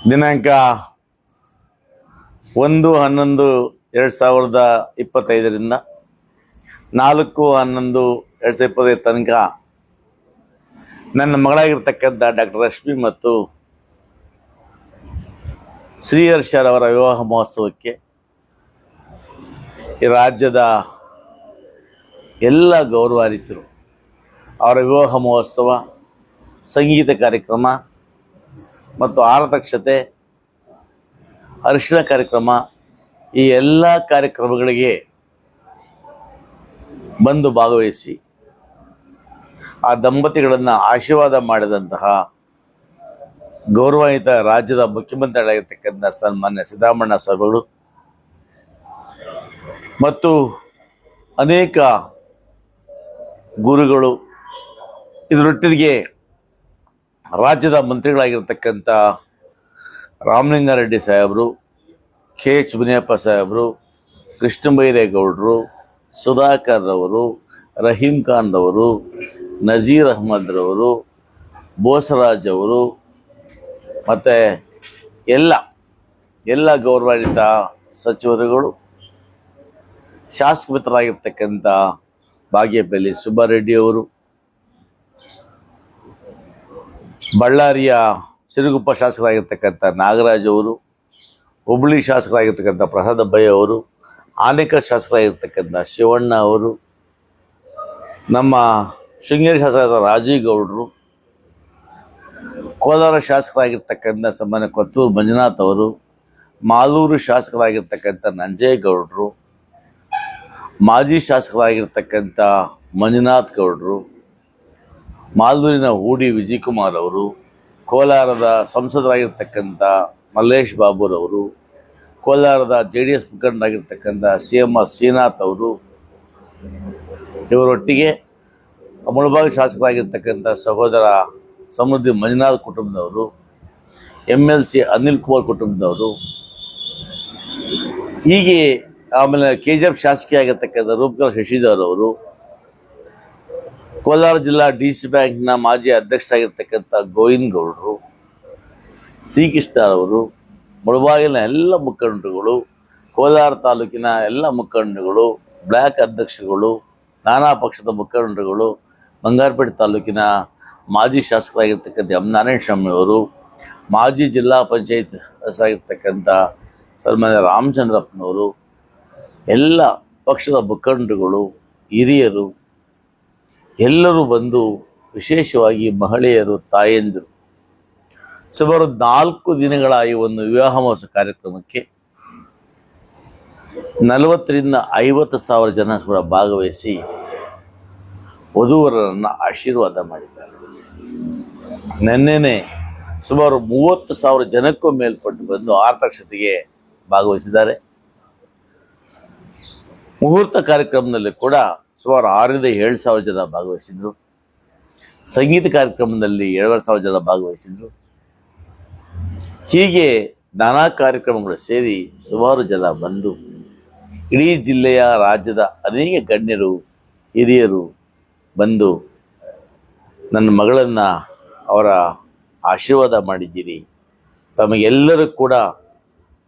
ದಿನಾಂಕ ಒಂದು ಹನ್ನೊಂದು ಎರಡು ಸಾವಿರದ ಇಪ್ಪತ್ತೈದರಿಂದ ನಾಲ್ಕು ಹನ್ನೊಂದು ಎರಡು ಸಾವಿರದ ಇಪ್ಪತ್ತೈದು ತನಕ ನನ್ನ ಮಗಳಾಗಿರ್ತಕ್ಕಂಥ ಡಾಕ್ಟರ್ ರಶ್ಮಿ ಮತ್ತು ಶ್ರೀಹರ್ಷರವರ ವಿವಾಹ ಮಹೋತ್ಸವಕ್ಕೆ ಈ ರಾಜ್ಯದ ಎಲ್ಲ ಗೌರವಾನ್ವಿತರು ಅವರ ವಿವಾಹ ಮಹೋತ್ಸವ, ಸಂಗೀತ ಕಾರ್ಯಕ್ರಮ ಮತ್ತು ಆರತಕ್ಷತೆ ಅರಿಶಿಣ ಕಾರ್ಯಕ್ರಮ, ಈ ಎಲ್ಲ ಕಾರ್ಯಕ್ರಮಗಳಿಗೆ ಬಂದು ಭಾಗವಹಿಸಿ, ಆ ದಂಪತಿಗಳನ್ನು ಆಶೀರ್ವಾದ ಮಾಡಿದಂತಹ ಗೌರವಾನ್ವಿತ ರಾಜ್ಯದ ಮುಖ್ಯಮಂತ್ರಿಗಳಾಗಿರ್ತಕ್ಕಂಥ ಸನ್ಮಾನ್ಯ ಸಿದ್ದರಾಮಣ್ಣ ಸ್ವಾಮಿಗಳು ಮತ್ತು ಅನೇಕ ಗುರುಗಳು ಇದರೊಟ್ಟಿಗೆ ರಾಜ್ಯದ ಮಂತ್ರಿಗಳಾಗಿರ್ತಕ್ಕಂಥ ರಾಮಲಿಂಗಾರೆಡ್ಡಿ ಸಾಹೇಬರು, ಕೆ ಎಚ್ ಮುನಿಯಪ್ಪ ಸಾಹೇಬರು, ಕೃಷ್ಣ ಬೈರೇಗೌಡರು, ಸುಧಾಕರ್ ರವರು, ರಹೀಂ ಖಾನ್ ರವರು, ನಜೀರ್ ಅಹ್ಮದ್ ರವರು, ಬೋಸರಾಜ್ ಅವರು, ಮತ್ತು ಎಲ್ಲ ಎಲ್ಲ ಗೌರವಾನ್ವಿತ ಸಚಿವರುಗಳು, ಶಾಸಕ ಮಿತ್ರರಾಗಿರ್ತಕ್ಕಂಥ ಭಾಗ್ಯಪಲ್ಲಿ ಸುಬ್ಬಾರೆಡ್ಡಿ ಅವರು ಬಳ್ಳಾರಿಯ ಸಿರುಗುಪ್ಪ ಶಾಸಕರಾಗಿರ್ತಕ್ಕಂಥ ನಾಗರಾಜ್ ಅವರು ಹುಬ್ಬಳ್ಳಿ ಶಾಸಕರಾಗಿರ್ತಕ್ಕಂಥ ಪ್ರಸಾದ್ ಅಬ್ಬಯ್ಯ ಅವರು, ಆನೇಕಲ್ ಶಾಸಕರಾಗಿರ್ತಕ್ಕಂಥ ಶಿವಣ್ಣ ಅವರು, ನಮ್ಮ ಶೃಂಗೇರಿ ಶಾಸಕರಾದ ರಾಜೀವ್ ಗೌಡರು, ಕೋಲಾರ ಶಾಸಕರಾಗಿರ್ತಕ್ಕಂಥ ಸಮಾನ ಕೊತ್ತೂರು ಮಂಜುನಾಥ್ ಅವರು, ಮಾಲೂರು ಶಾಸಕರಾಗಿರ್ತಕ್ಕಂಥ ನಂಜೇಗೌಡರು, ಮಾಜಿ ಶಾಸಕರಾಗಿರ್ತಕ್ಕಂಥ ಮಂಜುನಾಥ್ ಗೌಡರು ಮಾಲೂರಿನ ಹೂಡಿ ವಿಜಯಕುಮಾರ್ ಅವರು, ಕೋಲಾರದ ಸಂಸದರಾಗಿರ್ತಕ್ಕಂಥ ಮಲ್ಲೇಶ್ ಬಾಬುರವರು, ಕೋಲಾರದ ಜೆ ಡಿ ಎಸ್ ಮುಖಂಡರಾಗಿರ್ತಕ್ಕಂಥ ಸಿ ಎಂ ಆರ್ ಶ್ರೀನಾಥ್ ಅವರು, ಇವರೊಟ್ಟಿಗೆ ಮುಳಬಾಗ ಶಾಸಕರಾಗಿರ್ತಕ್ಕಂಥ ಸಹೋದರ ಸಮೃದ್ಧಿ ಮಂಜುನಾಥ್ ಕುಟುಂಬದವರು M L C Anil Kumar ಕುಟುಂಬದವರು, ಹೀಗೆ ಆಮೇಲೆ ಕೆ ಜಿ ಎಫ್ ಶಾಸಕಿಯಾಗಿರ್ತಕ್ಕಂಥ ರೂಪಕಲಾ ಶಶಿಧರ್ ಅವರು ಕೋಲಾರ ಜಿಲ್ಲಾ ಡಿ ಸಿ ಬ್ಯಾಂಕ್ನ ಮಾಜಿ ಅಧ್ಯಕ್ಷರಾಗಿರ್ತಕ್ಕಂಥ ಗೋವಿಂದ್ ಗೌಡರು ಸಿ ಕೃಷ್ಣ ಅವರು, ಮುಳಬಾಗಿಲಿನ ಎಲ್ಲ ಮುಖಂಡರುಗಳು, ಕೋಲಾರ ತಾಲೂಕಿನ ಎಲ್ಲ ಮುಖಂಡರುಗಳು ಬ್ಲ್ಯಾಕ್ ಅಧ್ಯಕ್ಷರುಗಳು, ನಾನಾ ಪಕ್ಷದ ಮುಖಂಡರುಗಳು, ಬಂಗಾರಪೇಟೆ ತಾಲೂಕಿನ ಮಾಜಿ ಶಾಸಕರಾಗಿರ್ತಕ್ಕಂಥ ಎಂ ನಾರಾಯಣ ಸ್ವಾಮಿ ಅವರು, ಮಾಜಿ ಜಿಲ್ಲಾ ಪಂಚಾಯತ್ ಸದಸ್ಯರಾಗಿರ್ತಕ್ಕಂಥ ಸನ್ಮಾನ್ಯ ರಾಮಚಂದ್ರಪ್ಪನವರು, ಎಲ್ಲ ಪಕ್ಷದ ಮುಖಂಡರುಗಳು, ಹಿರಿಯರು ಎಲ್ಲರೂ ಬಂದು ವಿಶೇಷವಾಗಿ ಮಹಿಳೆಯರು, ತಾಯಂದಿರು, ಸುಮಾರು ನಾಲ್ಕು ದಿನಗಳ ಈ ಒಂದು ವಿವಾಹ ಮಹೋತ್ಸವ ಕಾರ್ಯಕ್ರಮಕ್ಕೆ ನಲವತ್ತರಿಂದ ಐವತ್ತು ಸಾವಿರ ಜನ ಕೂಡ ಭಾಗವಹಿಸಿ ವಧುವರನ್ನು ಆಶೀರ್ವಾದ ಮಾಡಿದ್ದಾರೆ. ನಿನ್ನೆನೆ ಸುಮಾರು ಮೂವತ್ತು ಸಾವಿರ ಜನಕ್ಕೂ ಮೇಲ್ಪಟ್ಟು ಬಂದು ಆರ್ತಕ್ಷತೆಗೆ ಭಾಗವಹಿಸಿದ್ದಾರೆ. ಮುಹೂರ್ತ ಕಾರ್ಯಕ್ರಮದಲ್ಲಿ ಕೂಡ ಸುಮಾರು ಆರರಿಂದ ಏಳು ಸಾವಿರ ಜನ ಭಾಗವಹಿಸಿದ್ರು. ಸಂಗೀತ ಕಾರ್ಯಕ್ರಮದಲ್ಲಿ ಏಳುವರೆ ಸಾವಿರ ಜನ ಭಾಗವಹಿಸಿದ್ರು. ಹೀಗೆ ನಾನಾ ಕಾರ್ಯಕ್ರಮಗಳು ಸೇರಿ ಸುಮಾರು ಜನ ಬಂದು ಇಡೀ ಜಿಲ್ಲೆಯ, ರಾಜ್ಯದ ಅನೇಕ ಗಣ್ಯರು, ಹಿರಿಯರು ಬಂದು ನನ್ನ ಮಗಳನ್ನು ಅವರ ಆಶೀರ್ವಾದ ಮಾಡಿದ್ದೀರಿ. ತಮಗೆಲ್ಲರೂ ಕೂಡ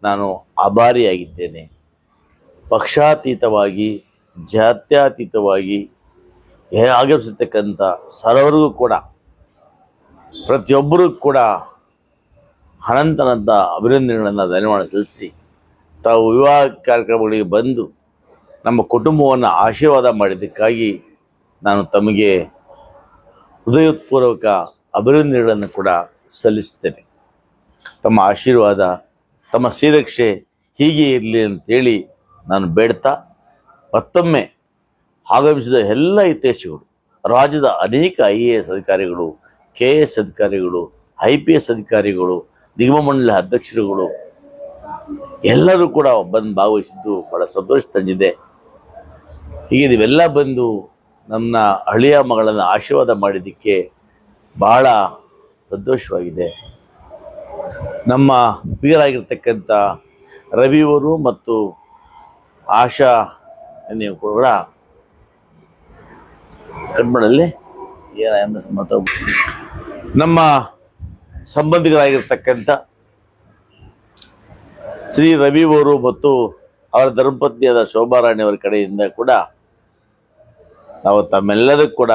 ನಾನು ಆಭಾರಿಯಾಗಿದ್ದೇನೆ. ಪಕ್ಷಾತೀತವಾಗಿ ಜಾತ್ಯತೀತವಾಗಿ ಆಗಮಿಸತಕ್ಕಂಥ ಸರ್ವರಿಗೂ ಕೂಡ, ಪ್ರತಿಯೊಬ್ಬರಿಗೂ ಕೂಡ ಅನಂತನಂಥ ಅಭಿನಂದನೆಗಳನ್ನು ಧನ್ಯವಾದ ಸಲ್ಲಿಸಿ, ತಾವು ವಿವಾಹ ಕಾರ್ಯಕ್ರಮಗಳಿಗೆ ಬಂದು ನಮ್ಮ ಕುಟುಂಬವನ್ನು ಆಶೀರ್ವಾದ ಮಾಡಿದ್ದಕ್ಕಾಗಿ ನಾನು ತಮಗೆ ಹೃದಯಪೂರ್ವಕ ಅಭಿನಂದನೆಗಳನ್ನು ಕೂಡ ಸಲ್ಲಿಸ್ತೇನೆ ತಮ್ಮ ಆಶೀರ್ವಾದ, ತಮ್ಮ ಶ್ರೀರಕ್ಷೆ ಹೀಗೆ ಇರಲಿ ಅಂತೇಳಿ ನಾನು ಬೇಡ್ತಾ ಮತ್ತೊಮ್ಮೆ ಆಗಮಿಸಿದ ಎಲ್ಲ ಹಿತೈಷಿಗಳು, ರಾಜ್ಯದ ಅನೇಕ ಐ ಎ ಎಸ್ ಅಧಿಕಾರಿಗಳು ಕೆ ಎ ಎಸ್ ಅಧಿಕಾರಿಗಳು ಐ ಪಿ ಎಸ್ ಅಧಿಕಾರಿಗಳು, ನಿಗಮ ಮಂಡಳಿ ಅಧ್ಯಕ್ಷರುಗಳು, ಎಲ್ಲರೂ ಕೂಡ ಬಂದು ಭಾಗವಹಿಸಿದ್ದು ಬಹಳ ಸಂತೋಷ ತಂದಿದೆ. ಹೀಗೆ ನೀವೆಲ್ಲ ಬಂದು ನನ್ನ ಹಳೆಯ ಮಗಳನ್ನು ಆಶೀರ್ವಾದ ಮಾಡಿದ್ದಕ್ಕೆ ಬಹಳ ಸಂತೋಷವಾಗಿದೆ. ನಮ್ಮ ಪ್ರಿಯರಾಗಿರ್ತಕ್ಕಂಥ ರವಿಯವರು ಮತ್ತು ಆಶಾ ನೀವು ಕೂಡ ಮಾತಾಡ ನಮ್ಮ ಸಂಬಂಧಿಕರಾಗಿರ್ತಕ್ಕಂಥ ಶ್ರೀ ರವಿ ಅವರು ಮತ್ತು ಅವರ ಧರ್ಮಪತ್ನಿಯಾದ ಶೋಭಾರಾಣಿ ಅವರ ಕಡೆಯಿಂದ ಕೂಡ ನಾವು ತಮ್ಮೆಲ್ಲರಿಗೂ ಕೂಡ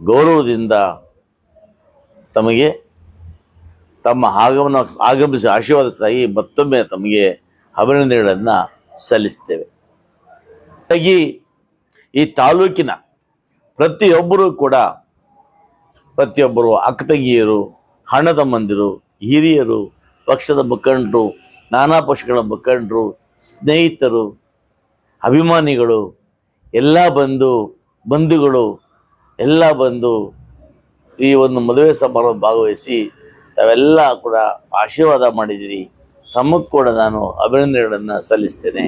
ಗೌರವದಿಂದ ತಮಗೆ ತಮ್ಮ ಆಗಮನ ಆಗಮಿಸಿ ಆಶೀರ್ವಾದ ತಾಯಿ ಮತ್ತೊಮ್ಮೆ ತಮಗೆ ಅಭಿನಂದನೆಗಳನ್ನು ಸಲ್ಲಿಸ್ತೇವೆ. ಹಾಗಾಗಿ ಈ ತಾಲೂಕಿನ ಪ್ರತಿಯೊಬ್ಬರೂ ಕೂಡ ಪ್ರತಿಯೊಬ್ಬರು ಅಕ್ಕ ತಂಗಿಯರು ಹಣದ ಮಂದಿರು, ಹಿರಿಯರು, ಪಕ್ಷದ ಮುಖಂಡರು, ನಾನಾ ಪಕ್ಷಗಳ ಮುಖಂಡರು, ಸ್ನೇಹಿತರು, ಅಭಿಮಾನಿಗಳು, ಎಲ್ಲ ಬಂದು ಬಂಧುಗಳು, ಎಲ್ಲ ಬಂದು ಈ ಒಂದು ಮದುವೆ ಸಮಾರಂಭ ಭಾಗವಹಿಸಿ ತಾವೆಲ್ಲ ಕೂಡ ಆಶೀರ್ವಾದ ಮಾಡಿದ್ದೀರಿ. ತಮಗೆ ಕೂಡ ನಾನು ಅಭಿನಂದನೆಗಳನ್ನು ಸಲ್ಲಿಸ್ತೇನೆ.